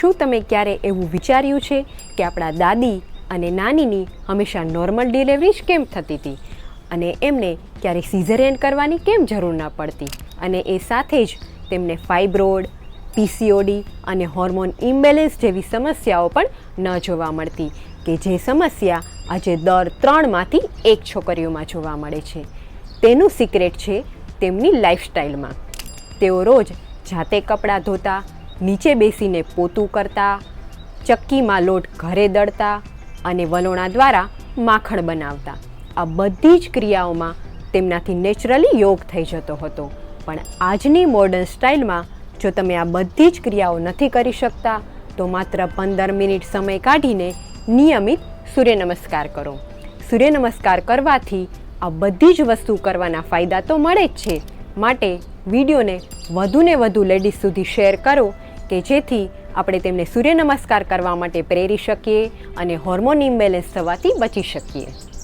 શું તમે ક્યારે એવું વિચાર્યું છે કે આપણા દાદી અને નાનીની હંમેશા નોર્મલ ડિલિવરી જ કેમ થતી હતી? અને એમને ક્યારે સિઝેરિયન કરવાની કેમ જરૂર ના પડતી? અને એ સાથે જ તેમને ફાઇબ્રોડ પીસીઓડી અને હોર્મોન ઇમ્બેલેન્સ જેવી સમસ્યાઓ પણ ન જોવા મળતી, કે જે સમસ્યા આજે દર ત્રણમાંથી એક છોકરીઓમાં જોવા મળે છે. તેનું સિક્રેટ છે તેમની લાઈફસ્ટાઈલમાં તેઓ રોજ જાતે કપડાં ધોતા નીચે બેસીને પોતું કરતા, ચક્કીમાં લોટ ઘરે દળતા અને વલોણા દ્વારા માખણ બનાવતા. આ બધી જ ક્રિયાઓમાં તેમનાથી નેચરલી યોગ થઈ જતો હતો. પણ આજની મોડર્ન સ્ટાઇલમાં જો તમે આ બધી જ ક્રિયાઓ નથી કરી શકતા, તો માત્ર પંદર મિનિટ સમય કાઢીને નિયમિત સૂર્ય નમસ્કાર કરો. સૂર્ય નમસ્કાર કરવાથી આ બધી જ વસ્તુ કરવાના ફાયદા તો મળે જ છે. માટે વિડીયોને વધુને વધુ લેડીઝ સુધી શેર કરો કે જેથી આપણે તેમને સૂર્ય નમસ્કાર કરવા માટે પ્રેરી શકીએ અને હોર્મોન ઇમ્બેલેન્સ થવાથી બચી શકીએ.